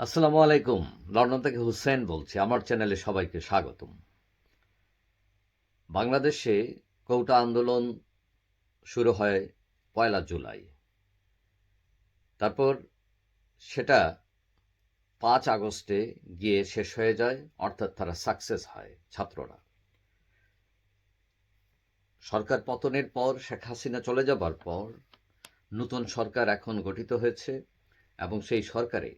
আসসালামু আলাইকুম। লন্ডন থেকে হুসেন বলছি। আমার চ্যানেলে সবাইকে স্বাগতম। বাংলাদেশে কৌটা আন্দোলন শুরু হয় পয়লা জুলাই। তারপর সেটা পাঁচ আগস্টে গিয়ে শেষ হয়ে যায়, অর্থাৎ তারা সাকসেস হয় ছাত্ররা। সরকার পতনের পর শেখ হাসিনা চলে যাবার পর নতুন সরকার এখন গঠিত হয়েছে এবং সেই সরকারে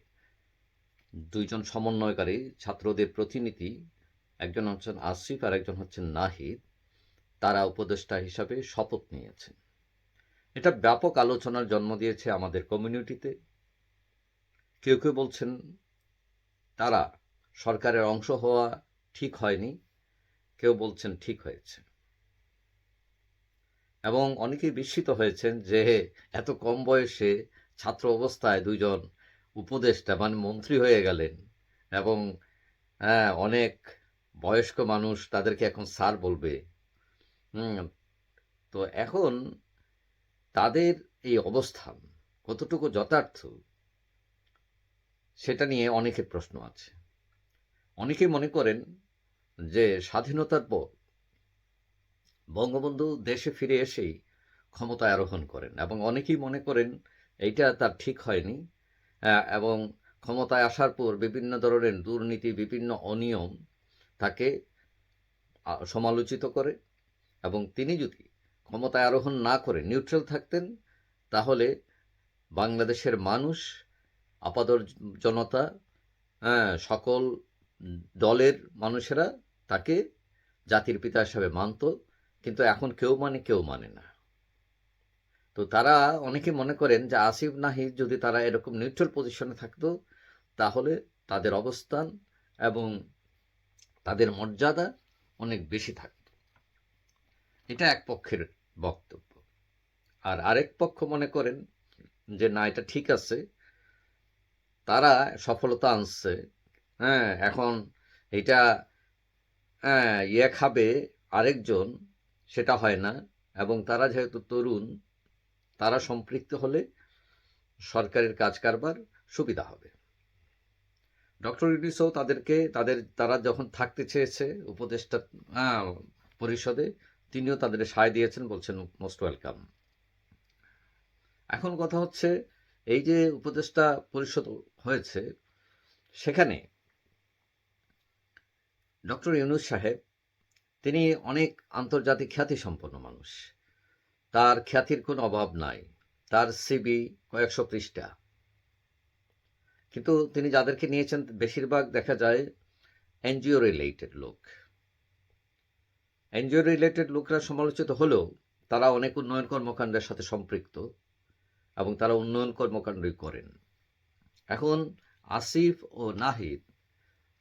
দুইজন সমন্বয়কারী ছাত্রদের প্রতিনিধি, একজন হচ্ছেন আসিফ আর একজন হচ্ছেন নাহিদ, তারা উপদেষ্টা হিসাবে শপথ নিয়েছেন। এটা ব্যাপক আলোচনার জন্ম দিয়েছে আমাদের কমিউনিটিতে। কেউ কেউ বলছেন, তারা সরকারের অংশ হওয়া ঠিক হয়নি, কেউ বলছেন ঠিক হয়েছে। এবং অনেকেই বিস্মিত হয়েছেন যে এত কম বয়সে ছাত্র অবস্থায় দুইজন উপদেষ্টা মানে মন্ত্রী হয়ে গেলেন এবং হ্যাঁ অনেক বয়স্ক মানুষ তাদেরকে এখন স্যার বলবে। হুম, তো এখন তাদের এই অবস্থান কতটুকু যথার্থ সেটা নিয়ে অনেকের প্রশ্ন আছে। অনেকে মনে করেন যে স্বাধীনতার পর বঙ্গবন্ধু দেশে ফিরে এসেই ক্ষমতায় আরোহণ করেন এবং অনেকেই মনে করেন এইটা তার ঠিক হয়নি। এবং ক্ষমতায় আসার পর বিভিন্ন ধরনের দুর্নীতি বিভিন্ন অনিয়ম তাকে সমালোচিত করে এবং তিনি যদি ক্ষমতায় আরোহণ না করে নিউট্রাল থাকতেন তাহলে বাংলাদেশের মানুষ আপাদর জনতা হ্যাঁ, সকল দলের মানুষেরা তাকে জাতির পিতা হিসাবে মানত কিন্তু এখন কেউ মানে কেউ মানে না। তো তারা অনেকে মনে করেন যে আসিফ নাহিদ যদি তারা এরকম নিউট্রাল পজিশনে থাকতো তাহলে তাদের অবস্থান এবং তাদের মর্যাদা অনেক বেশি থাকত। এটা এক পক্ষের বক্তব্য। আর আরেক পক্ষ মনে করেন যে না এটা ঠিক আছে। তারা সফলতা আনছে। হ্যাঁ এখন এটা হ্যাঁ, ইয়ে খাবে আরেকজন সেটা হয় না। এবং তারা যেহেতু তরুণ তারা সম্পৃক্ত হলে সরকারের কাজ কারবার সুবিধা হবে। ডক্টর ইউনিসও তাদেরকে, তাদের, তারা যখন থাকতে চেয়েছে উপদেষ্টা পরিষদে, তিনিও তাদের সায় দিয়েছেন, বলছেন মোস্ট ওয়েলকাম। এখন কথা হচ্ছে, এই যে উপদেষ্টা পরিষদ হয়েছে, সেখানে ডক্টর ইউনুস সাহেব, তিনি অনেক আন্তর্জাতিক খ্যাতিসম্পন্ন মানুষ। তার খ্যাতির কোনো অভাব নাই। তার সিবি কয়েকশো পৃষ্ঠা। কিন্তু তিনি যাদেরকে নিয়েছেন, বেশিরভাগ দেখা যায় এনজিও রিলেটেড লোক। এনজিও রিলেটেড লোকরা সমালোচিত হলেও তারা অনেক উন্নয়ন কর্মকাণ্ডের সাথে সম্পৃক্ত এবং তারা উন্নয়ন কর্মকাণ্ডই করেন। এখন আসিফ ও নাহিদ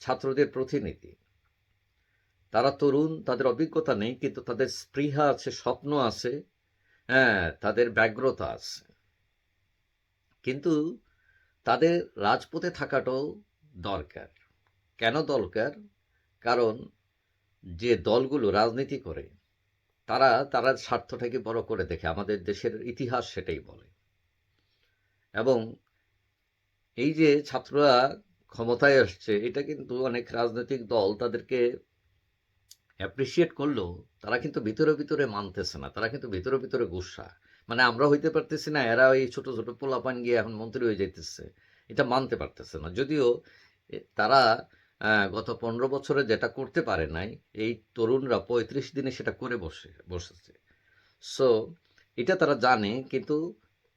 ছাত্রদের প্রতিনিধি। তারা তরুণ, তাদের অভিজ্ঞতা নেই, কিন্তু তাদের স্পৃহা আছে, স্বপ্ন আছে হ্যাঁ তাদের ব্যগ্রতা আছে। কিন্তু তাদের রাজপথে থাকাটাও দরকার। কেন দরকার? কারণ যে দলগুলো রাজনীতি করে, তারা তারা স্বার্থটাকে বড় করে দেখে, আমাদের দেশের ইতিহাস সেটাই বলে। এবং এই যে ছাত্ররা ক্ষমতায় আসছে, এটা কিন্তু অনেক রাজনৈতিক দল তাদেরকে অ্যাপ্রিসিয়েট করলেও তারা কিন্তু ভিতরে ভিতরে মানতেছে না, তারা কিন্তু ভিতরে ভিতরে গুসা। মানে আমরা হইতে পারতেছি না, এরা ওই ছোট ছোট পোলাপান গিয়ে এখন মন্ত্রী হয়ে যাইতেছে, এটা মানতে পারতেছে না। যদিও তারা গত পনেরো বছরে যেটা করতে পারে নাই, এই তরুণরা পঁয়ত্রিশ দিনে সেটা করে বসে, বসেছে। সো এটা তারা জানে, কিন্তু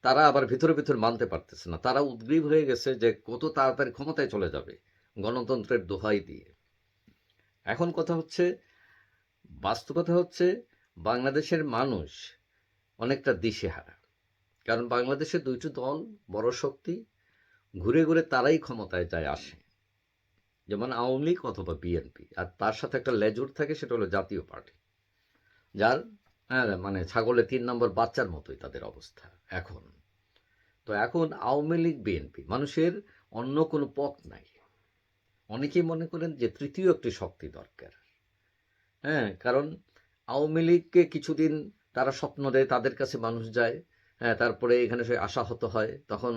তারা আবার ভিতরে ভিতরে মানতে পারতেছে না। তারা উদ্গ্রীব হয়ে গেছে যে কত তাড়াতাড়ি ক্ষমতায় চলে যাবে গণতন্ত্রের দোহাই দিয়ে। এখন কথা হচ্ছে বাস্তবতা হচ্ছে, বাংলাদেশের মানুষ অনেকটা দিশেহারা। কারণ বাংলাদেশে দুইটি দল, বড় শক্তি, ঘুরে ঘুরে তারাই ক্ষমতায় যায় আসে। যেমন আওয়ামী লীগ অথবা বিএনপি। আর তার সাথে একটা লেজুর থাকে, সেটা হলো জাতীয় পার্টি। যার হ্যাঁ মানে ছাগলের তিন নম্বর বাচ্চার মতোই তাদের অবস্থা এখন। তো এখন আওয়ামী লীগ, বিএনপি মানুষের অন্য কোনো পথ নাই। অনেকেই মনে করেন যে তৃতীয় একটি শক্তি দরকার। হ্যাঁ কারণ আওয়ামী লীগকে কিছুদিন তারা স্বপ্ন দেয় তাদের কাছে মানুষ যায় হ্যাঁ তারপরে এখানে সে আশাহত হয় তখন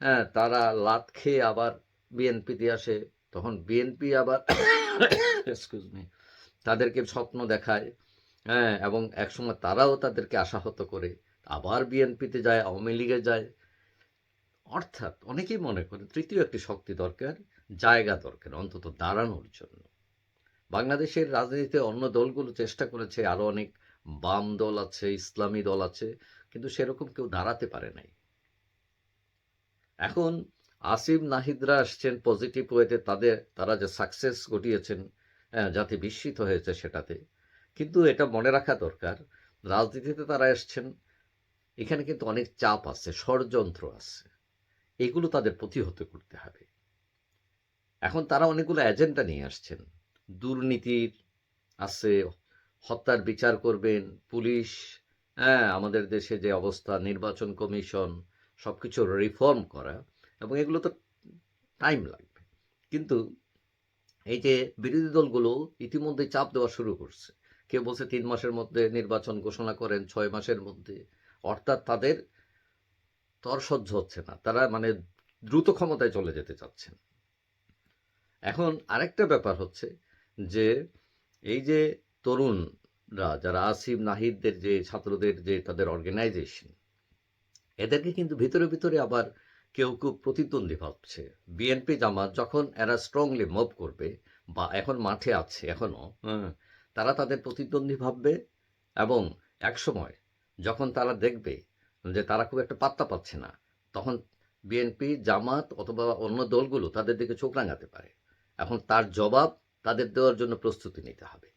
হ্যাঁ তারা লাত খেয়ে আবার বিএনপিতে আসে তখন বিএনপি আবার এক্সকিউজ মি তাদেরকে স্বপ্ন দেখায় হ্যাঁ এবং একসময় তারাও তাদেরকে আশাহত করে আবার বিএনপিতে যায় আওয়ামী লীগে যায়। অর্থাৎ অনেকেই মনে করে তৃতীয় একটি শক্তি দরকার জায়গা দরকার অন্তত দাঁড়ানোর জন্য। বাংলাদেশের রাজনীতিতে অন্য দলগুলো চেষ্টা করেছে আরও অনেক বাম দল আছে ইসলামী দল আছে কিন্তু সেরকম কেউ দাঁড়াতে পারে নাই। এখন আসিফ নাহিদরা আসছেন পজিটিভ ওয়েতে তাদের তারা যে সাকসেস ঘটিয়েছেন হ্যাঁ, জাতি বিস্মিত হয়েছে সেটাতে। কিন্তু এটা মনে রাখা দরকার রাজনীতিতে তারা এসছেন এখানে কিন্তু অনেক চাপ আছে ষড়যন্ত্র আছে। এগুলো তাদের প্রতিহত করতে হবে। এখন তারা অনেকগুলো এজেন্ডা নিয়ে আসছেন। দুর্নীতির আছে, হত্যার বিচার করবেন, পুলিশ হ্যাঁ আমাদের দেশে যে অবস্থা, নির্বাচন কমিশন, সবকিছু রিফর্ম করা, এবং এগুলো তো টাইম লাগবে। কিন্তু এই যে বিরোধী দলগুলো ইতিমধ্যে চাপ দেওয়া শুরু করছে। কেউ বলছে তিন মাসের মধ্যে নির্বাচন ঘোষণা করেন, ছয় মাসের মধ্যে। অর্থাৎ তাদের তর সহ্য হচ্ছে না। তারা মানে দ্রুত ক্ষমতায় চলে যেতে চাচ্ছেন। এখন আরেকটা ব্যাপার হচ্ছে যে এই যে তরুণরা যারা আসিফ নাহিদদের যে ছাত্রদের যে তাদের অর্গানাইজেশন এদেরকে কিন্তু ভিতরে ভিতরে আবার কেউ কেউ প্রতিদ্বন্দ্বী ভাবছে। বিএনপি জামাত যখন এরা স্ট্রংলি মুভ করবে বা এখন মাঠে আছে এখনও হ্যাঁ, তারা তাদের প্রতিদ্বন্দ্বী ভাববে এবং একসময় যখন তারা দেখবে যে তারা খুব একটা পাত্তা পাচ্ছে না তখন বিএনপি জামাত অথবা অন্য দলগুলো তাদের দিকে চোখ রাঙাতে পারে। এখন তার জবাব তাদের দেওয়ার জন্য প্রস্তুতি নিতে হবে।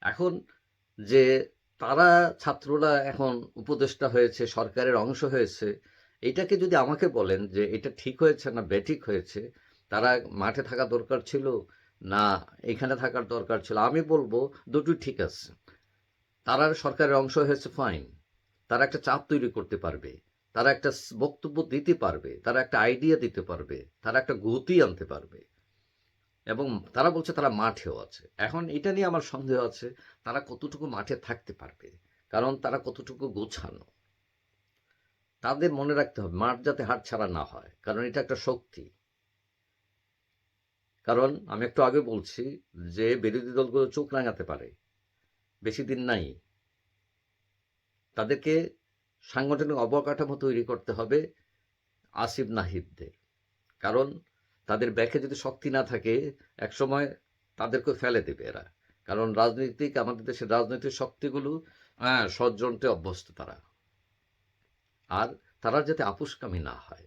এখন যে তারা ছাত্ররা এখন উপদেষ্টা হয়েছে, সরকারের অংশ হয়েছে, এটাকে যদি আমাকে বলেন যে এটা ঠিক হয়েছে না বেঠিক হয়েছে, তারা মাঠে থাকা দরকার ছিল? না, এখানে থাকার দরকার ছিল। আমি বলব দুটোই ঠিক আছে। তারা সরকারের অংশ হয়েছে ফাইন তারা একটা চাপ তৈরি করতে পারবে। তারা একটা বক্তব্য দিতে পারবে। তারা একটা আইডিয়া দিতে পারবে। তারা একটা গতি আনতে পারবে। এবং তারা বলছে তারা মাঠেও আছে। এখন এটা নিয়ে আমার সন্দেহ আছে, তারা কতটুকু মাঠে থাকতে পারবে? কারণ তারা কতটুকু গোছানো। তাদের মনে রাখতে হবে, মাঠ যাতে হাট ছাড়া না হয়, কারণ এটা একটা শক্তি। কারণ আমি একটু আগে বলছি যে বিরোধী দলগুলো চোখ রাঙাতে পারে, বেশি দিন নাই। তাদেরকে সাংগঠনিক অবকাঠামো তৈরি করতে হবে আসিফ নাহিদদের। কারণ তাদের ব্যাকে যদি শক্তি না থাকে, একসময় তাদেরকে ফেলে দেবে এরা। কারণ রাজনৈতিক, আমাদের দেশের রাজনৈতিক শক্তিগুলো হ্যাঁ ষড়যন্ত্রে অভ্যস্ত তারা। আর তারা যাতে আপুষ্কামী না হয়।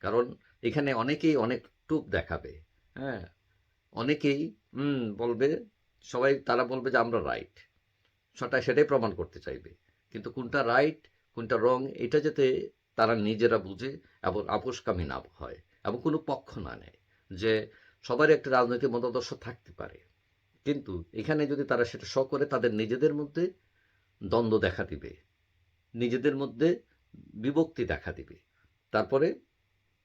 কারণ এখানে অনেকেই অনেক টুপ দেখাবে হ্যাঁ। অনেকেই বলবে, সবাই তারা বলবে যে আমরা রাইট। সেটা সেটাই প্রমাণ করতে চাইবে। কিন্তু কোনটা রাইট, কোনটা রং, এটা যাতে তারা নিজেরা বুঝে এবং আপোষকামী না হয়। এবং কোনো পক্ষ না নেয় যে সবারই একটা রাজনৈতিক মতাদর্শ থাকতে পারে। কিন্তু এখানে যদি তারা সেটা শ করে, তাদের নিজেদের মধ্যে দ্বন্দ্ব দেখা দিবে। নিজেদের মধ্যে বিভক্তি দেখা দিবে। তারপরে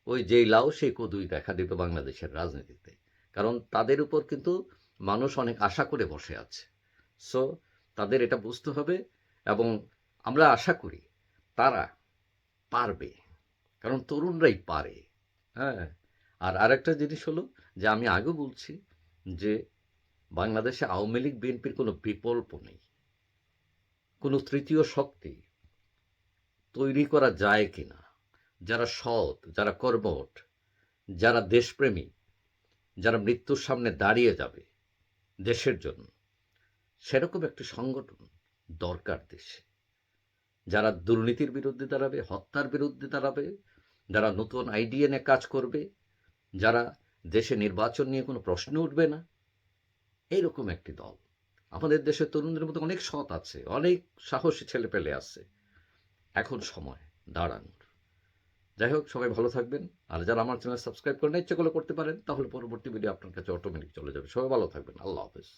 ওই যেই লাও, সেই কদুই দেখা দিবে বাংলাদেশের রাজনীতিতে। কারণ তাদের উপর কিন্তু মানুষ অনেক আশা করে বসে আছে। সো তাদের এটা বুঝতে হবে এবং আমরা আশা করি তারা পারবে। কারণ তরুণরাই পারে। হ্যাঁ। আর আরেকটা জিনিস হলো যে আমি আগে বলছি যে বাংলাদেশে আওয়ামী লীগ, বিএনপির কোনো বিকল্প নেই। কোনো তৃতীয় শক্তি তৈরি করা যায় কি না যারা সৎ, যারা কর্মঠ, যারা দেশপ্রেমী, যারা মৃত্যুর সামনে দাঁড়িয়ে যাবে দেশের জন্য, সেরকম একটি সংগঠন দরকার দেশে। যারা দুর্নীতির বিরুদ্ধে দাঁড়াবে, হত্যার বিরুদ্ধে দাঁড়াবে যারা নতুন আইডিয়া নিয়ে কাজ করবে, যারা দেশে নির্বাচন নিয়ে কোনো প্রশ্ন উঠবে না, এইরকম একটি দল। আমাদের দেশের তরুণদের মধ্যে অনেক সৎ আছে, অনেক সাহসী ছেলে পেলে আছে। এখন সময় দাঁড়ানোর যাই হোক, সবাই ভালো থাকবেন। আর যারা আমার চ্যানেল সাবস্ক্রাইব করেন ইচ্ছে করলে করতে পারেন, তাহলে পরবর্তী ভিডিও আপনার কাছে অটোমেটিক চলে যাবে। সবাই ভালো থাকবেন। আল্লাহ হাফেজ।